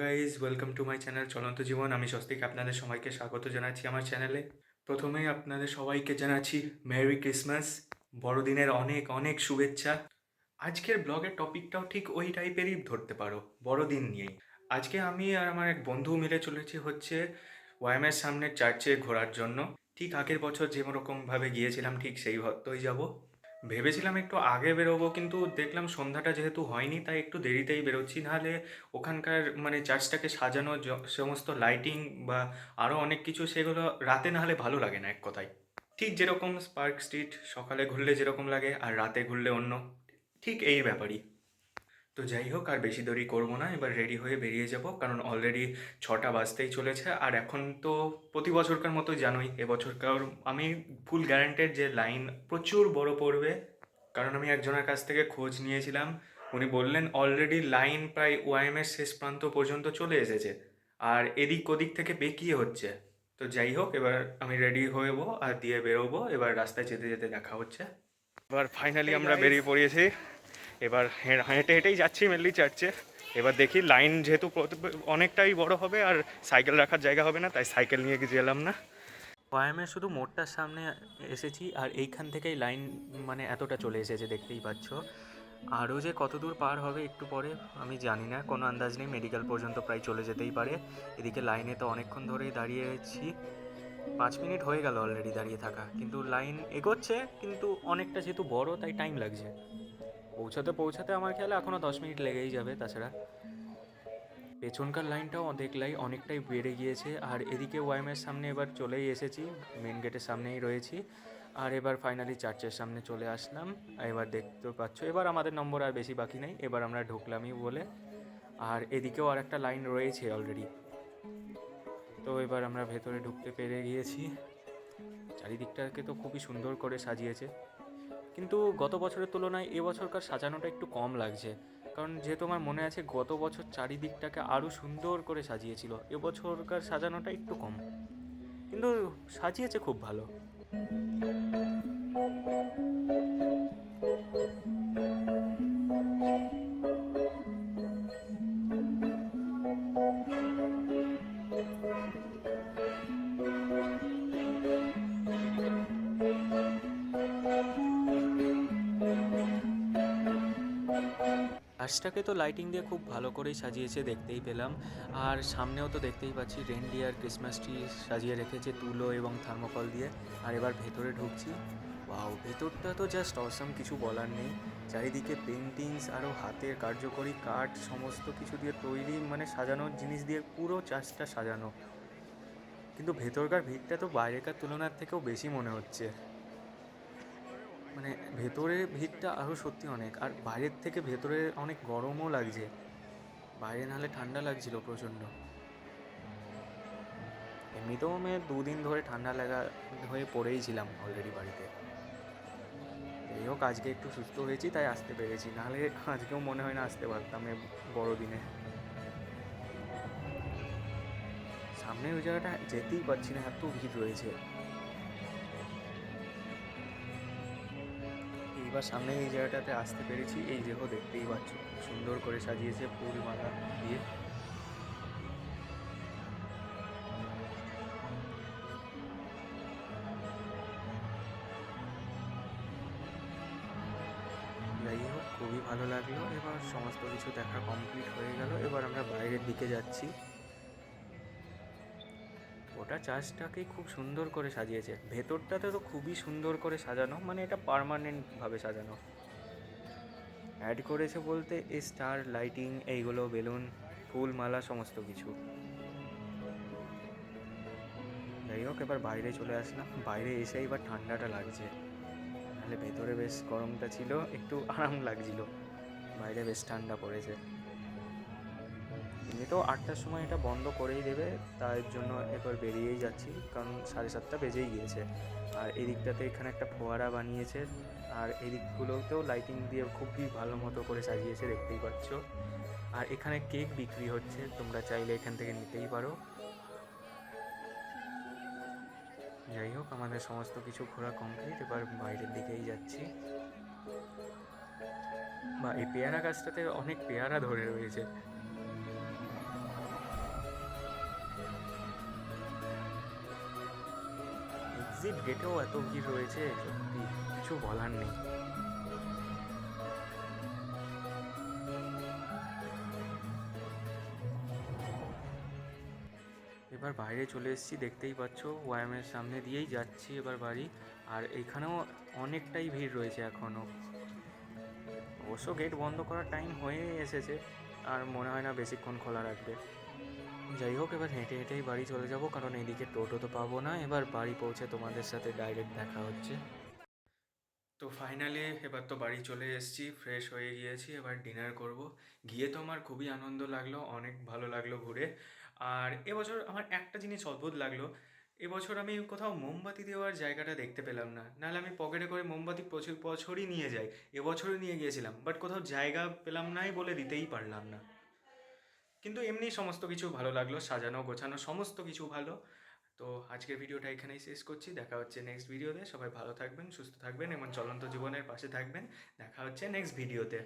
Guys welcome to my channel চলন্ত জীবন আমি স্বস্তিক, আপনাদের সবাইকে স্বাগত জানাচ্ছি আমার চ্যানেলে প্রথমেই আপনাদের সবাইকে জানাচ্ছি মেরি ক্রিসমাস বড়দিনের অনেক অনেক শুভেচ্ছা। আজকের ব্লগের টপিকটাও ঠিক ওই টাইপেরই ধরতে পারো, বড়দিন নিয়েই। আজকে আমি আর আমার এক বন্ধু মিলে চলেছি হচ্ছে ওয়াইমের সামনের চার্চে ঘোরার জন্য। ঠিক আগের বছর যেরকমভাবে গিয়েছিলাম, ঠিক সেই ভক্তই যাব। ভেবেছিলাম একটু আগে বেরোবো, কিন্তু দেখলাম সন্ধ্যাটা যেহেতু হয়নি, তাই একটু দেরিতেই বেরোচ্ছি। নাহলে ওখানকার মানে চার্চটাকে সাজানো সমস্ত লাইটিং বা আরও অনেক কিছু, সেগুলো রাতে নাহলে ভালো লাগে না এক কথায়। ঠিক যেরকম স্পার্ক স্ট্রিট সকালে ঘুরলে যেরকম লাগে, আর রাতে ঘুরলে অন্য। ঠিক এই ব্যাপারই। তো যাই হোক আর বেশি দেরি করব না এবার রেডি হয়ে বেরিয়ে যাব কারণ অলরেডি ছটা বাজতেই চলেছে আর এখন তো প্রতি বছরকার মতো জানোই এবছরকার আমি ফুল গ্যারান্টেড যে লাইন প্রচুর বড় পড়বে কারণ আমি একজনের কাছ থেকে খোঁজ নিয়েছিলাম উনি বললেন অলরেডি লাইন প্রায় ওয়াইএমের শেষ প্রান্ত পর্যন্ত চলে এসেছে আর এদিক ওদিক থেকে বেঁকিয়ে হচ্ছে তো যাই হোক এবার আমি রেডি হয়েবো আর দিয়ে বেরোবো এবার রাস্তায় যেতে যেতে দেখা হচ্ছে। এবার ফাইনালি আমরা বেরিয়ে পড়িয়েছি। এবার হেঁটে হেঁটেই যাচ্ছি মেনলি চার্চে এবার দেখি লাইন যেহেতু অনেকটাই বড় হবে আর সাইকেল রাখার জায়গা হবে না, তাই সাইকেল নিয়ে গেলাম না। ওয়াইএমের শুধু মোড়টার সামনে এসেছি আর এইখান থেকেই লাইন মানে এতটা চলে এসেছে, দেখতেই পাচ্ছ। আরও যে কত দূর পার হবে একটু পরে, আমি জানি না, কোনো আন্দাজ নেই মেডিকেল পর্যন্ত প্রায় চলে যেতেই পারে। এদিকে লাইনে তো অনেকক্ষণ ধরেই দাঁড়িয়েছি। পাঁচ মিনিট হয়ে গেল অলরেডি দাঁড়িয়ে থাকা, কিন্তু লাইন এগোচ্ছে, কিন্তু অনেকটা যেহেতু বড়, তাই টাইম লাগছে। পৌঁছাতে পৌঁছাতে আমার খেয়ালে এখনও দশ মিনিট লেগেই যাবে, তাছাড়া পেছনকার লাইনটাও দেখলাই অনেকটাই বেড়ে গিয়েছে। আর এদিকে ওয়াইমের সামনে এবার চলেই এসেছি মেন গেটের সামনেই রয়েছি। আর এবার ফাইনালি চার্চের সামনে চলে আসলাম। এবার দেখতে পাচ্ছ, এবার আমাদের নম্বর আর বেশি বাকি নেই, এবার আমরা ঢুকলামই বলে। আর এদিকেও আর একটা লাইন রয়েছে অলরেডি তো এবার আমরা ভেতরে ঢুকতে পেরে গিয়েছি। চারিদিকটাকে তো খুবই সুন্দর করে সাজিয়েছে। কিন্তু গত বছরের তুলনায় এবছরকার সাজানোটা একটু কম লাগছে। কারণ যেহেতু আমার মনে আছে গত বছর চারিদিকটাকে আরও সুন্দর করে সাজিয়েছিল এবছরকার সাজানোটা একটু কম। কিন্তু সাজিয়েছে খুব ভালো। আশটাকে তো লাইটিং দিয়ে খুব ভালো করেই সাজিয়েছে, দেখতেই পেলাম। আর সামনেও তো দেখতেই পাচ্ছি রেনডিয়ার ক্রিসমাস ট্রি সাজিয়ে রেখেছে তুলো এবং থার্মোকল দিয়ে। আর এবার ভেতরে ঢুকছি। ওয়াও ভেতরটা তো জাস্ট অসম কিছু বলার নেই। চারিদিকে পেন্টিংস আরও হাতের কার্যকরী কাঠ, সমস্ত কিছু দিয়ে তৈরি মানে সাজানোর জিনিস দিয়ে পুরো চার্চটা সাজানো। কিন্তু ভেতরকার ভিড়টা তো বাইরেকার তুলনার থেকেও বেশি মনে হচ্ছে। মানে ভেতরে ভিড়টা আরও সত্যি অনেক। আর বাইরের থেকে ভেতরে অনেক গরমও লাগছে। বাইরে নাহলে ঠান্ডা লাগছিল প্রচণ্ড। এমনিতেও আমি দুদিন ধরে ঠান্ডা লাগা হয়ে পড়েই ছিলাম অলরেডি বাড়িতে। এই হোক, আজকে একটু সুস্থ হয়েছি, তাই আসতে পেরেছি। নাহলে আজকেও মনে হয় না আসতে পারতাম এ বড়দিনে সামনে ওই জায়গাটা যেতেই পারছি না, এত ভিড় রয়েছে। এইবার সামনে এই জায়গাটাতে আসতে পেরেছি। এই দেহ দেখতেই পাচ্ছ সুন্দর করে সাজিয়েছে ফুল মালা দিয়ে। যাই হোক, খুবই ভালো লাগল। এবার সমস্ত কিছু দেখা কমপ্লিট হয়ে গেল। এবার আমরা বাইরের দিকে যাচ্ছি। ওটা চার্চটাকে খুব সুন্দর করে সাজিয়েছে। ভেতরটাতে তো খুবই সুন্দর করে সাজানো মানে এটা পারমানেন্টভাবে সাজানো। অ্যাড করেছে বলতে এই স্টার লাইটিং এইগুলো, বেলুন, ফুল, মালা, সমস্ত কিছু। যাই হোক, এবার বাইরে চলে আসলাম। বাইরে এসে এবার ঠান্ডাটা লাগছে। নাহলে ভেতরে বেশ গরমটা ছিল, একটু আরাম লাগছিল। বাইরে বেশ ঠান্ডা পড়েছে। এমনিতেও আটটার সময় এটা বন্ধ করেই দেবে, তার জন্য এবার বেরিয়েই যাচ্ছি, কারণ সাড়ে সাতটা বেজেই গিয়েছে। আর এদিকটাতে এখানে একটা ফোয়ারা বানিয়েছে, আর এদিকগুলোতেও লাইটিং দিয়ে খুবই ভালো মতো করে সাজিয়েছে, দেখতেই পাচ্ছ। আর এখানে কেক বিক্রি হচ্ছে, তোমরা চাইলে এখান থেকে নিতেই পারো। যাই হোক, আমাদের সমস্ত কিছু ঘোরা কমপ্লিট এবার বাইরের দিকেই যাচ্ছি। বা এই পেয়ারা গাছটাতে অনেক পেয়ারা ধরে রয়েছে। এক্সিট গেটেও এত ভিড় রয়েছে, সত্যি কিছু বলার নেই। এবার বাইরে চলে এসেছি, দেখতেই পাচ্ছ ওয়াইএমের সামনে দিয়েই যাচ্ছি এবার বাড়ি। আর এখানেও অনেকটাই ভিড় রয়েছে এখনও অবশ্য গেট বন্ধ করার টাইম হয়ে এসেছে, আর মনে হয় না বেশিক্ষণ খোলা রাখবে। যাই হোক, এবার হেঁটে হেঁটেই বাড়ি চলে যাব, কারণ এদিকে টোটো তো পাবো না। এবার বাড়ি পৌঁছে তোমাদের সাথে ডাইরেক্ট দেখা হচ্ছে। তো ফাইনালি এবার তো বাড়ি চলে এসেছি ফ্রেশ হয়ে গিয়েছি, এবার ডিনার করব। গিয়ে তো আমার খুবই আনন্দ লাগল, অনেক ভালো লাগল ঘুরে। আর এবছর আমার একটা জিনিস অদ্ভুত লাগল, এবছর আমি কোথাও মোমবাতি দেওয়ার জায়গাটা দেখতে পেলাম না। নাহলে আমি পকেটে করে মোমবাতি প্রচুর বছরই নিয়ে যাই, এবছরই নিয়ে গিয়েছিলাম বাট কোথাও জায়গা পেলাম নাই বলে দিতেই পারলাম না। কিন্তু এমনি সমস্ত কিছু ভালো লাগল, সাজানো, গোছানো, সমস্ত কিছু ভালো। তো আজকের ভিডিওটা এখানেই শেষ করছি। দেখা হচ্ছে নেক্সট ভিডিওতে সবাই ভালো থাকবেন, সুস্থ থাকবেন এবং চলন্ত জীবনের পাশে থাকবেন। দেখা হচ্ছে নেক্সট ভিডিওতে